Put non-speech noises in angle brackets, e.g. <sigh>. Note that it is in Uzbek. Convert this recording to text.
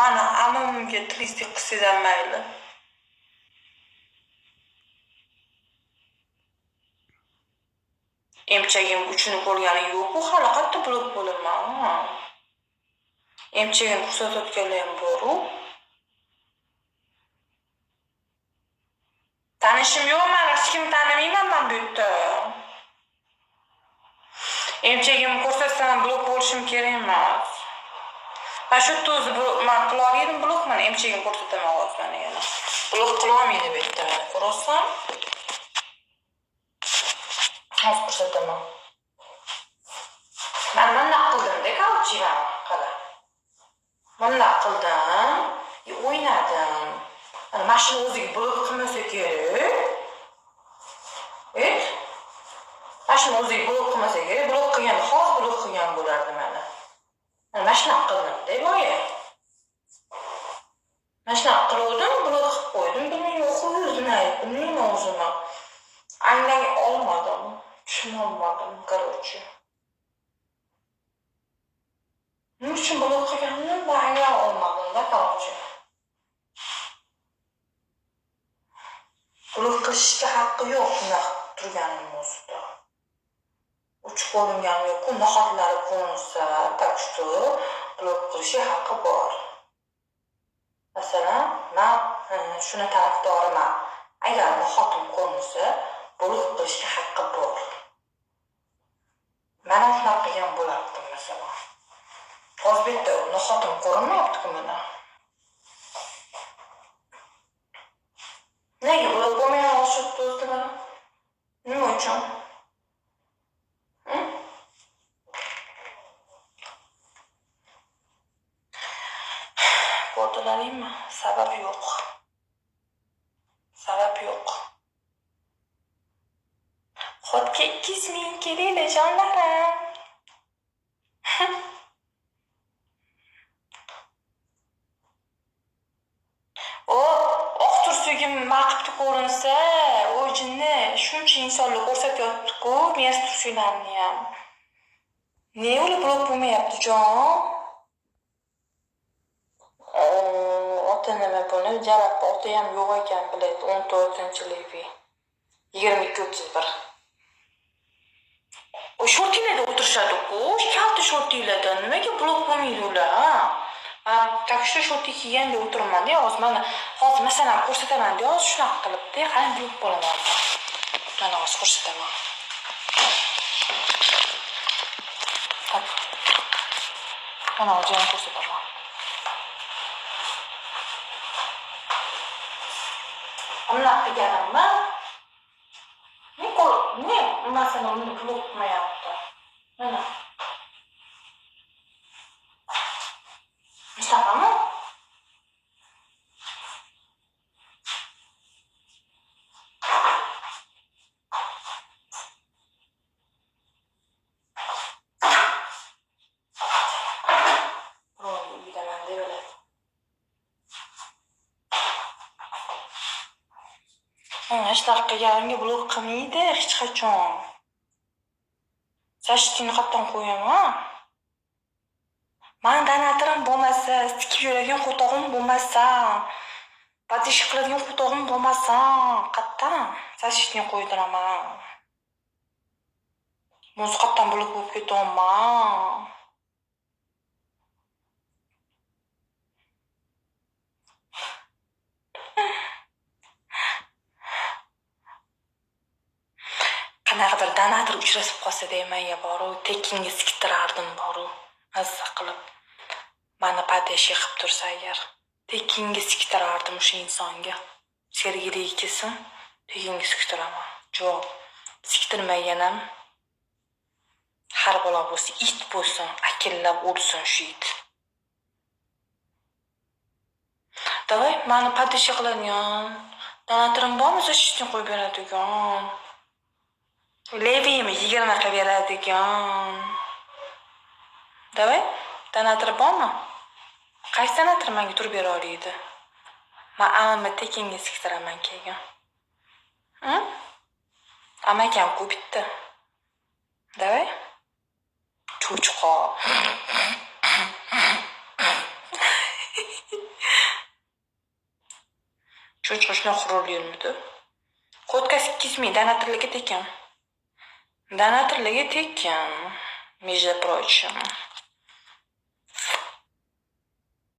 mani ammamga tilislik qilsangiz mayli emchagim uchini ko'rgani yo'qu hali qayerda bilib bo'laman emchagim ko'rsatayotganlar ham boru tanishim yo'q man hech kimni tanimayman man bu yerda emchagimni ko'rsatsam blok bo'lishim kerak emas man shu yerda man qilib olgandim blok mana emchigini ko'rsataman hozir mana yana. Blok qilolmaydi bu yerda mana ko'ryapsan hozir ko'rsataman. Man bundoq qildimda kauchiva qara bundoq qildim и e, o'ynadim. Mana shuni o'ziga blok qilmasa kerak. Mana shuni o'ziga blok qilmasa kerak blok qilganda hozir blok qilgan bo'lardi mana mana mana shunaqa qildimda boya mana shunaqa qiluvdim blok qilib qo'ydim bilmayman bilmayman bilmayman o'zim ham anglay olmadim tushunolmadim короче nima uchun blok qilganimni man anglay olmadimda короче blok qilishga haqqi yo'q bunaqa turganim o'zida uch ko'ringani yo'qku nohotlari ko'rinsa так что blok qilishga haqqi bor. Masalan man e, shuni tarafdoriman. Agar nohotim ko'rinsa blok qilishga haqqi bor. Mana shunaqa qilgan bo'lardim masalan. Hozir bu yerda nohotim ko'rinmayaptiku mana nega blok bo'lmay qolishibdi o'zi mana nima uchun? Boğdular mı? Sebep yok. Sebep yok. Hot ki kismin kiriyle canlarım. <laughs> o oq tursugim maqibni ko'rinsa u jinni shuncha insonlik ko'rsatyaptiku mers tursuklarni ham ne ular blok bo'lmayapti jon oti nima buni jalab oti ham yo'q ekan bilet o'n to'rtinchi levi. Yigirma ikki o'ttiz bir. O shortinglarda o'tirishadiku kalta shortinglarda nimaga blok bo'lmaydi ular ha? Так что shorti kiyganda o'tirmanda hozir mana hozir masalan ko'rsatamanda hozir shunaqa qilibda qani blok bo'laman. Mana hozir ko'rsataman. Mana hozir ko'rsataman. Ona yaranmaz. Ne ko ne masana onu lokma yaptı. Ana. Mustafa mı? Mana shunaqa qilganimga blok qilmaydi hech qachon. Защитini qayerdan qo'yaman? mani donatorim bo'lmasa, tikib yuradigan qo'tog'im bo'lmasa, patish qiladigan qo'tog'im bo'lmasa, qayerdan защитni qo'ydiraman? muz qayerdan blok bo'lib ketyapman? Qanaqadir danadir uchrashib qolsa deyman boru tekinga siktirardim boru. Mazza qilib. Mani podeshi yiqib tursa agar. Tekinga siktirardim o'sha insonga. Sergiligi kelsin tekinga siktiraman. Javob. Siktirmaganam har balo bo'lsa it bo'lsin akillab o'lsin shu it. Давай mani podeshi qiladigan donatorim bormi защитник qo'yib beradigan? Leviymi yigirma qilib beradigan. Davay, donator bormi? Qaysi donator menga turib bera oladi? Men amamni tekinga siktiraman keyin. Hm? Amakam ku bitta. Davay. cho'chqo cho'chqa shunaqa qurol yurmidi ming 8 ming donatorlarga tekin donatorlarga tekin между прочим